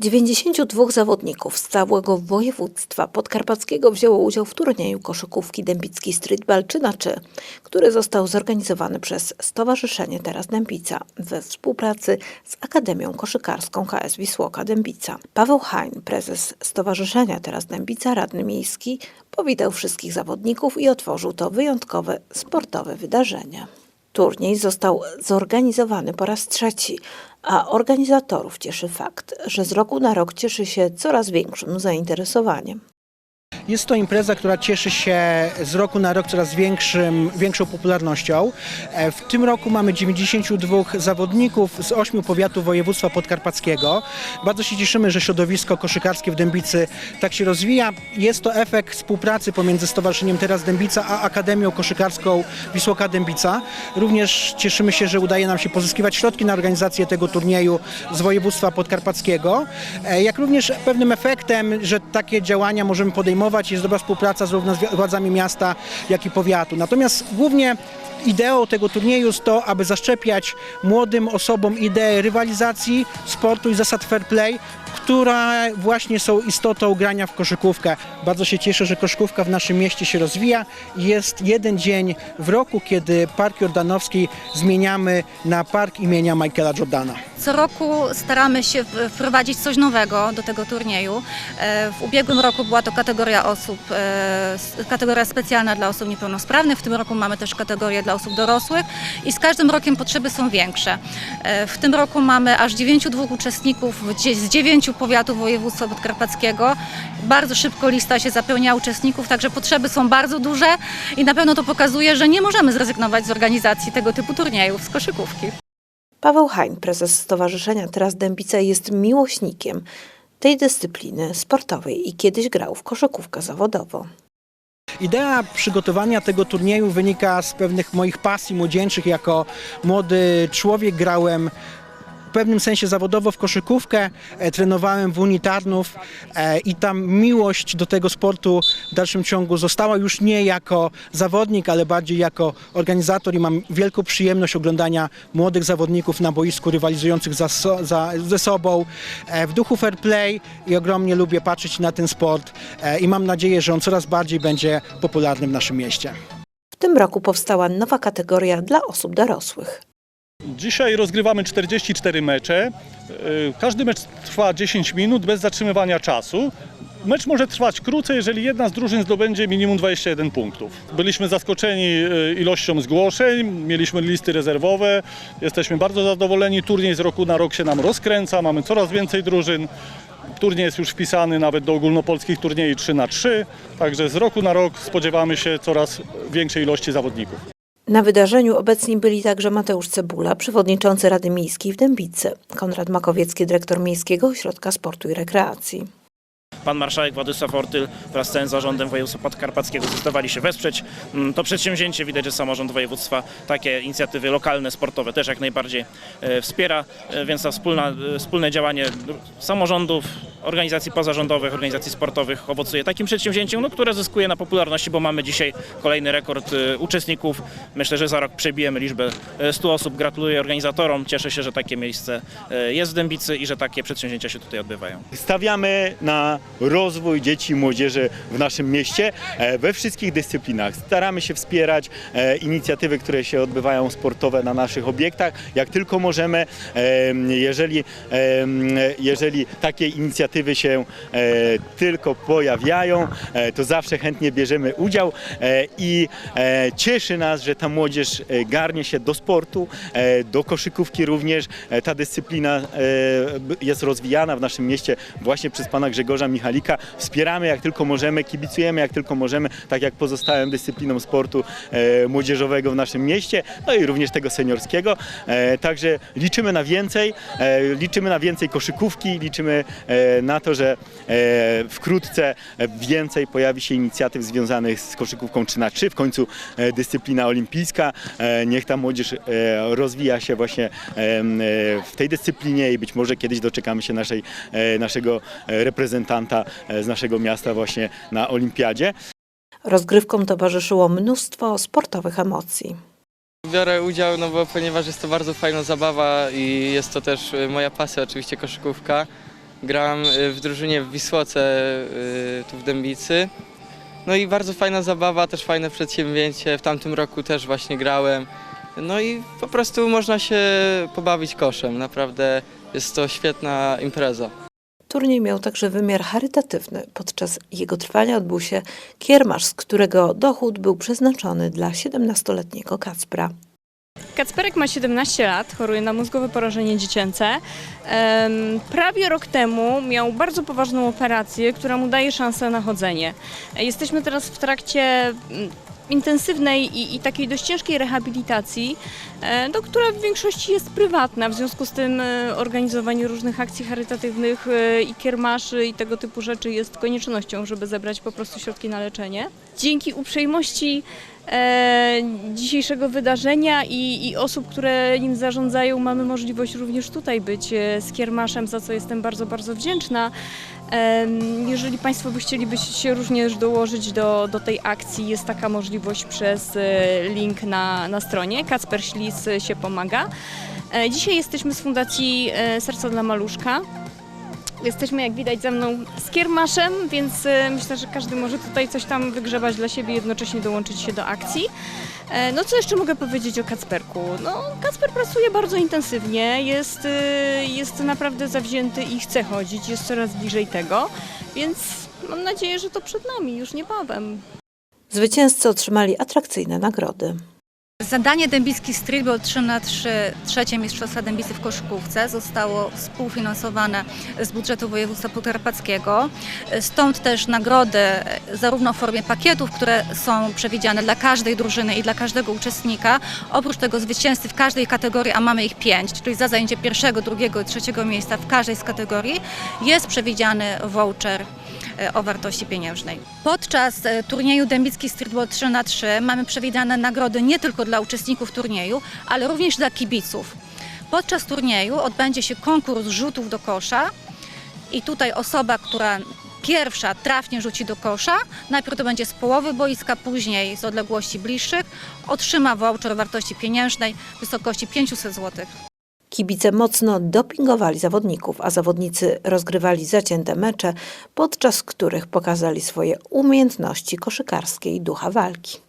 92 zawodników z całego województwa podkarpackiego wzięło udział w turnieju koszykówki Dębicki Streetball 3 na 3 który został zorganizowany przez Stowarzyszenie Teraz Dębica we współpracy z Akademią Koszykarską KS Wisłoka Dębica. Paweł Hain, prezes Stowarzyszenia Teraz Dębica, radny miejski, powitał wszystkich zawodników i otworzył to wyjątkowe sportowe wydarzenie. Turniej został zorganizowany po raz trzeci, a organizatorów cieszy fakt, że z roku na rok cieszy się coraz większym zainteresowaniem. Jest to impreza, która cieszy się z roku na rok coraz większym, większą popularnością. E, W tym roku mamy 92 zawodników z 8 powiatów województwa podkarpackiego. Bardzo się cieszymy, że środowisko koszykarskie w Dębicy tak się rozwija. Jest to efekt współpracy pomiędzy Stowarzyszeniem Teraz Dębica a Akademią Koszykarską Wisłoka Dębica. Również cieszymy się, że udaje nam się pozyskiwać środki na organizację tego turnieju z województwa podkarpackiego. E, Jak również pewnym efektem, że takie działania możemy podejmować, jest dobra współpraca zarówno z władzami miasta, jak i powiatu. Natomiast głównie ideą tego turnieju jest to, aby zaszczepiać młodym osobom ideę rywalizacji, sportu i zasad fair play, które właśnie są istotą grania w koszykówkę. Bardzo się cieszę, że koszykówka w naszym mieście się rozwija. Jest jeden dzień w roku, kiedy Park Jordanowski zmieniamy na Park imienia Michaela Jordana. Co roku staramy się wprowadzić coś nowego do tego turnieju. E, W ubiegłym roku była to kategoria osób, e, kategoria specjalna dla osób niepełnosprawnych. W tym roku mamy też kategorię dla osób dorosłych i z każdym rokiem potrzeby są większe. E, W tym roku mamy aż 92 uczestników z 9 powiatów województwa podkarpackiego. Bardzo szybko lista się zapełnia uczestników, także potrzeby są bardzo duże i na pewno to pokazuje, że nie możemy zrezygnować z organizacji tego typu turniejów z koszykówki. Paweł Hain, prezes Stowarzyszenia Teraz Dębica, jest miłośnikiem tej dyscypliny sportowej i kiedyś grał w koszykówkę zawodową. Idea przygotowania tego turnieju wynika z pewnych moich pasji młodzieńczych. Jako młody człowiek grałem pewnym sensie zawodowo w koszykówkę, e, trenowałem w Unii Tarnów e, i tam miłość do tego sportu w dalszym ciągu została już nie jako zawodnik, ale bardziej jako organizator i mam wielką przyjemność oglądania młodych zawodników na boisku rywalizujących za, za, ze sobą e, w duchu fair play i ogromnie lubię patrzeć na ten sport i mam nadzieję, że on coraz bardziej będzie popularny w naszym mieście. W tym roku powstała nowa kategoria dla osób dorosłych. Dzisiaj rozgrywamy 44 mecze. Yy, Każdy mecz trwa 10 minut bez zatrzymywania czasu. Mecz może trwać krócej, jeżeli jedna z drużyn zdobędzie minimum 21 punktów. Byliśmy zaskoczeni yy, ilością zgłoszeń, mieliśmy listy rezerwowe. Jesteśmy bardzo zadowoleni. Turniej z roku na rok się nam rozkręca, mamy coraz więcej drużyn. Turniej jest już wpisany nawet do ogólnopolskich turniejów 3 na 3 także z roku na rok spodziewamy się coraz większej ilości zawodników. Na wydarzeniu obecni byli także Mateusz Cebula, przewodniczący Rady Miejskiej w Dębicy, Konrad Makowiecki, dyrektor Miejskiego Ośrodka Sportu i Rekreacji. Pan marszałek Władysław Ortyl wraz z całym zarządem województwa podkarpackiego zdecydowali się wesprzeć mm, to przedsięwzięcie. Widać, że samorząd województwa takie inicjatywy lokalne, sportowe też jak najbardziej e, wspiera, e, więc to wspólna, e, wspólne działanie samorządów, organizacji pozarządowych, organizacji sportowych owocuje takim przedsięwzięciem, no, które zyskuje na popularności, bo mamy dzisiaj kolejny rekord uczestników. Myślę, że za rok przebijemy liczbę e, 100 osób. Gratuluję organizatorom. Cieszę się, że takie miejsce jest w Dębicy i że takie przedsięwzięcia się tutaj odbywają. Stawiamy na rozwój dzieci i młodzieży w naszym mieście e, we wszystkich dyscyplinach. Staramy się wspierać e, inicjatywy, które się odbywają sportowe na naszych obiektach, jak tylko możemy. Jeżeli, jeżeli takie inicjatywy się e, tylko pojawiają, to zawsze chętnie bierzemy udział i cieszy nas, że ta młodzież garnie się do sportu, do koszykówki również. Ta dyscyplina jest rozwijana w naszym mieście właśnie przez pana Grzegorza Michalika. Wspieramy jak tylko możemy, kibicujemy jak tylko możemy, tak jak pozostałym dyscyplinom sportu e, młodzieżowego w naszym mieście, no i również tego seniorskiego. E, Także liczymy na więcej, e, liczymy na więcej koszykówki, liczymy e, na to, że e, wkrótce więcej pojawi się inicjatyw związanych z koszykówką 3 na 3 w końcu e, dyscyplina olimpijska. E, Niech ta młodzież e, rozwija się właśnie e, w tej dyscyplinie i być może kiedyś doczekamy się naszej, e, naszego e, reprezentanta e, z naszego miasta właśnie na olimpiadzie. Rozgrywkom towarzyszyło mnóstwo sportowych emocji. Biorę udział, no bo ponieważ jest to bardzo fajna zabawa i jest to też y, moja pasja, oczywiście koszykówka. Grałem y, w drużynie w Wisłoce tu w Dębicy. No i bardzo fajna zabawa, też fajne przedsięwzięcie. W tamtym roku też właśnie grałem. No i po prostu można się pobawić koszem. Naprawdę jest to świetna impreza. Turniej miał także wymiar charytatywny. Podczas jego trwania odbył się kiermasz, z którego dochód był przeznaczony dla 17-letniego Kacpra. Kacperek ma 17 lat, choruje na mózgowe porażenie dziecięce. Prawie rok temu miał bardzo poważną operację, która mu daje szansę na chodzenie. Jesteśmy teraz w trakcie mm, intensywnej i, i takiej dość ciężkiej rehabilitacji, e, no, która w większości jest prywatna. W związku z tym e, organizowanie różnych akcji charytatywnych e, i kiermaszy i tego typu rzeczy jest koniecznością, żeby zebrać po prostu środki na leczenie. Dzięki uprzejmości e, dzisiejszego wydarzenia i, i osób, które nim zarządzają, mamy możliwość również tutaj być e, z kiermaszem, za co jestem bardzo, bardzo wdzięczna. Em, Jeżeli Państwo by chcieli się również dołożyć do, do tej akcji, jest taka możliwość przez e, link na, na stronie. Kacper Ślis się pomaga. E, Dzisiaj jesteśmy z Fundacji e, Serca dla Maluszka. Jesteśmy, jak widać, ze mną z kiermaszem, więc e, myślę, że każdy może tutaj coś tam wygrzebać dla siebie, jednocześnie dołączyć się do akcji. E, No co jeszcze mogę powiedzieć o Kacperku? No, Kacper pracuje bardzo intensywnie, jest, e, jest naprawdę zawzięty i chce chodzić, jest coraz bliżej tego, więc mam nadzieję, że to przed nami już niebawem. Zwycięzcy otrzymali atrakcyjne nagrody. Zadanie Dębicki Streetball 3 na 3 trzecie Mistrzostwa Dębicy w koszykówce zostało współfinansowane z budżetu województwa podkarpackiego. Stąd też nagrody e, zarówno w formie pakietów, które są przewidziane dla każdej drużyny i dla każdego uczestnika. Oprócz tego zwycięzcy w każdej kategorii, a mamy ich pięć, czyli za zajęcie pierwszego, drugiego i trzeciego miejsca w każdej z kategorii jest przewidziany voucher o wartości pieniężnej. Podczas e, turnieju Dębicki Streetball 3 na 3 mamy przewidziane nagrody nie tylko dla uczestników turnieju, ale również dla kibiców. Podczas turnieju odbędzie się konkurs rzutów do kosza i tutaj osoba, która pierwsza trafnie rzuci do kosza, najpierw to będzie z połowy boiska, później z odległości bliższych, otrzyma voucher wartości pieniężnej w wysokości 500 zł. Kibice mocno dopingowali zawodników, a zawodnicy rozgrywali zacięte mecze, podczas których pokazali swoje umiejętności koszykarskie i ducha walki.